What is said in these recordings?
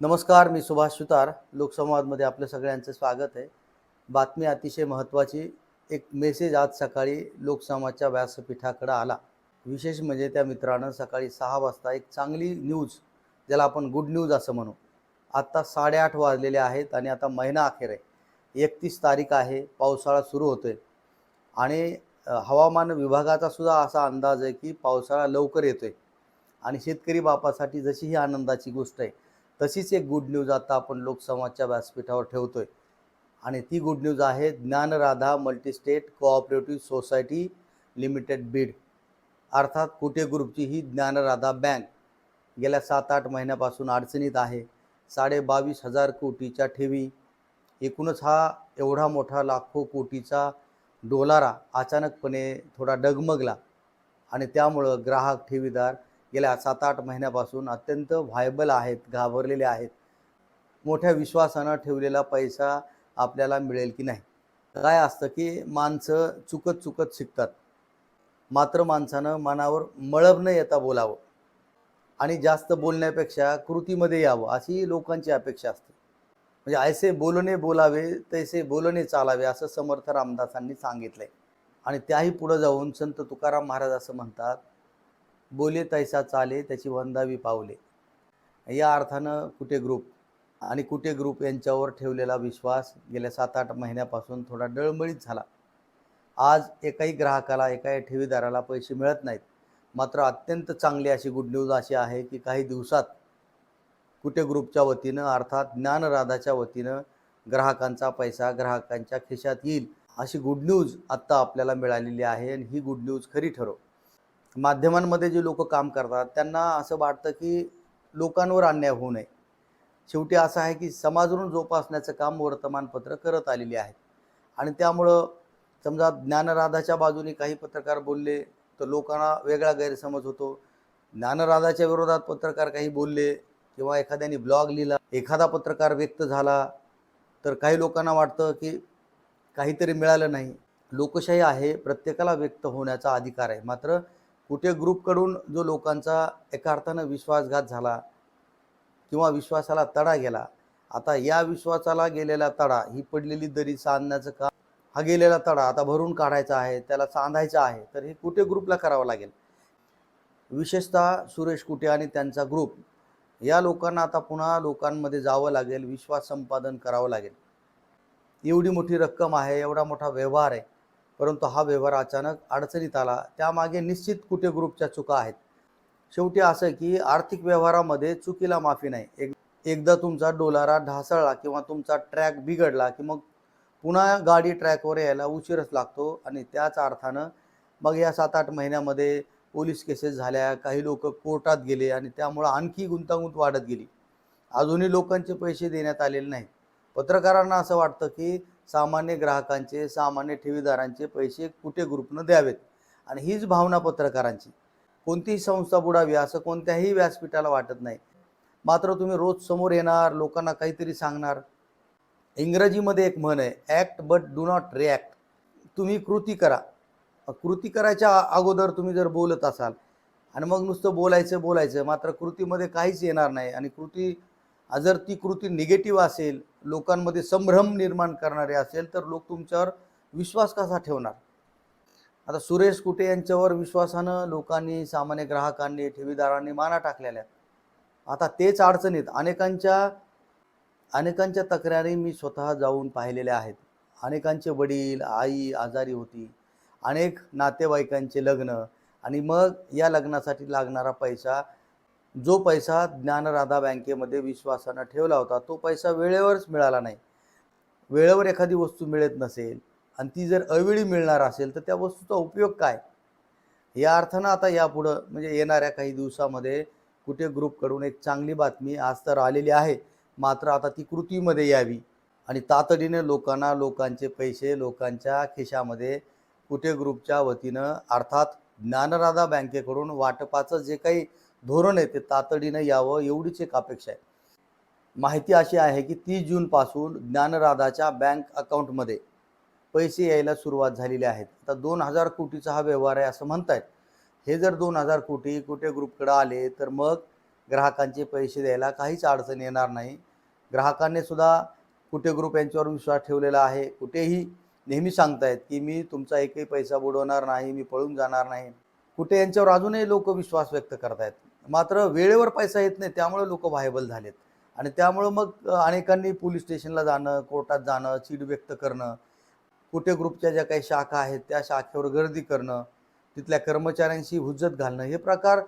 नमस्कार मी सुभाष सुतार. लोकसंवादमध्ये आपलं सगळ्यांचं स्वागत आहे. बातमी अतिशय महत्त्वाची. एक मेसेज आज सकाळी लोकसमाजच्या व्यासपीठाकडं आला. विशेष म्हणजे त्या मित्रानं सकाळी सहा वाजता एक चांगली न्यूज ज्याला आपण गुड न्यूज असं म्हणू. आत्ता साडेआठ वाजलेले आहेत आणि आता महिना अखेर आहे. एकतीस तारीख आहे पावसाळा सुरू होतोय. आणि हवामान विभागाचा सुद्धा असा अंदाज आहे की पावसाळा लवकर येतोय. आणि शेतकरी बापासाठी जशी ही आनंदाची गोष्ट आहे तशीच एक गुड न्यूज आता आपण लोकसमाजच्या व्यासपीठावर ठेवतोय. आणि ती गुड न्यूज आहे Dnyanradha multistate cooperative society limited Beed अर्थात कुटे ग्रुपची ही ज्ञानराधा बँक गेल्या सात आठ महिन्यापासून अडचणीत आहे. साडे बावीस हजार कोटीच्या ठेवी. एकूणच हा एवढा मोठा लाखो कोटीचा डोलारा अचानकपणे थोडा डगमगला. आणि त्यामुळं ग्राहक ठेवीदार गेल्या सात आठ महिन्यापासून अत्यंत व्हायबल आहेत घाबरलेले आहेत. मोठ्या विश्वासानं ठेवलेला पैसा आपल्याला मिळेल की नाही? काय असतं की माणसं चुकत चुकत शिकतात. मात्र माणसानं मनावर मळब न येता बोलावं आणि जास्त बोलण्यापेक्षा कृतीमध्ये यावं अशी लोकांची अपेक्षा असते. म्हणजे ऐसे बोलणे बोलावे तैसे बोलणे चालावे असं समर्थ रामदासांनी सांगितलं आहे आणि त्याही पुढं जाऊन संत तुकाराम महाराज असं म्हणतात बोले तैसा चाले त्याची वंदावी पावले. या अर्थानं कुटे ग्रुप आणि कुटे ग्रुप यांच्यावर ठेवलेला विश्वास गेल्या सात आठ महिन्यापासून थोडा डळमळीत झाला. आज एकाही ग्राहकाला एकाही ठेवीदाराला पैसे मिळत नाहीत. मात्र अत्यंत चांगली अशी गुड न्यूज अशी आहे की काही दिवसात कुटे ग्रुपच्या वतीनं अर्थात ज्ञानराधाच्या वतीनं ग्राहकांचा पैसा ग्राहकांच्या खिशात येईल अशी गुड न्यूज आत्ता आपल्याला मिळालेली आहे आणि ही गुड न्यूज खरी ठरो माध्यमांमध्ये जे लोक काम करतात त्यांना असं वाटतं की लोकांवर अन्याय होऊ नये. शेवटी असं आहे की समाजवरून जोपासण्याचं काम वर्तमानपत्र करत आलेली आहेत आणि त्यामुळं समजा ज्ञानराधाच्या बाजूने काही पत्रकार बोलले तर लोकांना वेगळा गैरसमज होतो. ज्ञानराधाच्या विरोधात पत्रकार काही बोलले किंवा एखाद्याने ब्लॉग लिहिला एखादा पत्रकार व्यक्त झाला तर काही लोकांना वाटतं की काहीतरी मिळालं नाही. लोकशाही आहे प्रत्येकाला व्यक्त होण्याचा अधिकार आहे. मात्र कुठे ग्रुपकडून जो लोकांचा एका अर्थानं विश्वासघात झाला किंवा विश्वासाला तडा गेला आता या विश्वासाला गेलेला तडा ही पडलेली दरी सांधण्याचं काम हा गेलेला तडा आता भरून काढायचा आहे त्याला सांधायचा आहे तर हे कुठे ग्रुपला करावं लागेल? विशेषतः सुरेश कुटे आणि त्यांचा ग्रुप या लोकांना आता पुन्हा लोकांमध्ये जावं लागेल विश्वास संपादन करावं लागेल. एवढी मोठी रक्कम आहे एवढा मोठा व्यवहार आहे. परंतु हा व्यवहार अचानक अडचणीत आला. त्यामागे निश्चित कुठे ग्रुपच्या चुका आहेत? शेवटी असं की आर्थिक व्यवहारामध्ये चुकीला माफी नाही. एक एकदा तुमचा डोलारा ढासळला किंवा तुमचा ट्रॅक बिघडला की मग पुन्हा गाडी ट्रॅकवर यायला उशीरच लागतो आणि त्याच अर्थानं मग या सात आठ महिन्यामध्ये पोलीस केसेस झाल्या काही लोक कोर्टात गेले आणि त्यामुळं आणखी गुंतागुंत वाढत गेली. अजूनही लोकांचे पैसे देण्यात आलेले नाहीत. पत्रकारांना असं वाटतं की सामान्य ग्राहकांचे सामान्य ठेवीदारांचे पैसे कुठे ग्रुपनं द्यावेत? आणि हीच भावना पत्रकारांची. कोणतीही संस्था बुडावी असं कोणत्याही व्यासपीठाला वाटत नाही. मात्र तुम्ही रोज समोर येणार लोकांना काहीतरी सांगणार. इंग्रजीमध्ये एक म्हण आहे act but do not react तुम्ही कृती करा. कृती करायच्या अगोदर तुम्ही जर बोलत असाल आणि मग नुसतं बोलायचं बोलायचं मात्र कृतीमध्ये काहीच येणार नाही. आणि कृती जर ती कृती निगेटिव्ह असेल लोकांमध्ये संभ्रम निर्माण करणारे असेल तर लोक तुमच्यावर विश्वास कसा ठेवणार? आता सुरेश कुटे यांच्यावर विश्वासानं लोकांनी सामान्य ग्राहकांनी ठेवीदारांनी माना टाकलेल्या आहेत. आता तेच अडचणीत अनेकांच्या अनेकांच्या तक्रारी मी स्वतः जाऊन पाहिलेल्या आहेत. अनेकांचे वडील आई आजारी होती. अनेक नातेवाईकांचे लग्न. आणि मग या लग्नासाठी लागणारा पैसा जो पैसा ज्ञानराधा बँकेमध्ये विश्वासानं ठेवला होता तो पैसा वेळेवरच मिळाला नाही. वेळेवर एखादी वस्तू मिळत नसेल आणि ती जर अवेळी मिळणार असेल तर त्या वस्तूचा उपयोग काय? या अर्थानं आता यापुढं म्हणजे येणाऱ्या काही दिवसामध्ये कुठे ग्रुपकडून एक चांगली बातमी आज तर आलेली आहे. मात्र आता ती कृतीमध्ये यावी आणि तातडीने लोकांना लोकांचे पैसे लोकांच्या खिशामध्ये कुठे ग्रुपच्या वतीनं अर्थात ज्ञानराधा बँकेकडून वाटपाचं जे काही धोरण आहे ते तातडीनं यावं एवढीच एक अपेक्षा आहे. माहिती अशी आहे की तीस जूनपासून ज्ञानराधाच्या बँक अकाउंटमध्ये पैसे यायला सुरुवात झालेली आहेत आता दोन हजार कोटीचा हा व्यवहार आहे असं म्हणतायत. हे जर दोन हजार कोटी कुठे ग्रुपकडे आले तर मग ग्राहकांचे पैसे द्यायला काहीच अडचण येणार नाही. ग्राहकांनी सुद्धा कुठे ग्रुप यांच्यावर विश्वास ठेवलेला आहे? कुठेही नेहमी सांगतायत की मी तुमचा एकही पैसा बुडवणार नाही मी पळून जाणार नाही. कुठे यांच्यावर अजूनही लोक विश्वास व्यक्त करतायत. मात्र वेळेवर पैसा येत नाही त्यामुळे लोक व्हायबल झालेत. आणि त्यामुळं मग अनेकांनी पोलीस स्टेशनला जाणं कोर्टात जाणं चीड व्यक्त करणं कुठे ग्रुपच्या ज्या काही शाखा आहेत त्या शाखेवर गर्दी करणं तिथल्या कर्मचाऱ्यांशी हुज्जत घालणं हे प्रकार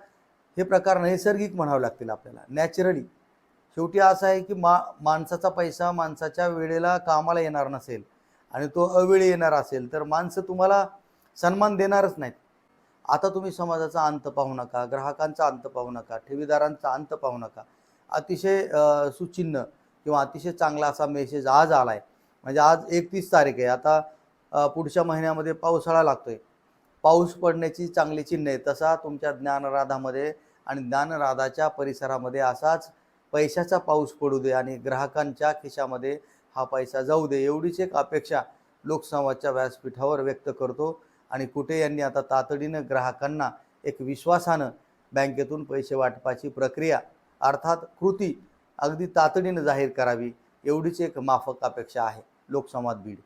हे प्रकार नैसर्गिक म्हणावे लागतील आपल्याला. नॅचरली शेवटी असं आहे की मा माणसाचा पैसा माणसाच्या वेळेला कामाला येणार नसेल आणि तो अवेळी येणार असेल तर माणसं तुम्हाला सन्मान देणारच नाहीत. आता तुम्ही समाजाचा अंत पाहू नका ग्राहकांचा अंत पाहू नका ठेवीदारांचा अंत पाहू नका. अतिशय सुचिन्ह किंवा अतिशय चांगला असा मेसेज आज आला आहे म्हणजे आज एकतीस तारीख आहे. आता पुढच्या महिन्यामध्ये पावसाळा लागतोय. पाऊस पडण्याची चांगली चिन्ह आहे तसा तुमच्या ज्ञानराधामध्ये आणि ज्ञानराधाच्या परिसरामध्ये असाच पैशाचा पाऊस पडू दे आणि ग्राहकांच्या खिशामध्ये हा पैसा जाऊ दे. एवढीच एक अपेक्षा लोकसंवादच्या व्यासपीठावर व्यक्त करतो. आणि कुठे यांनी आता तातडीनं ग्राहकांना एक विश्वासानं बँकेतून पैसे वाटपाची प्रक्रिया अर्थात कृती अगदी तातडीनं जाहीर करावी एवढीच एक माफक अपेक्षा आहे. लोकसंवाद बीड.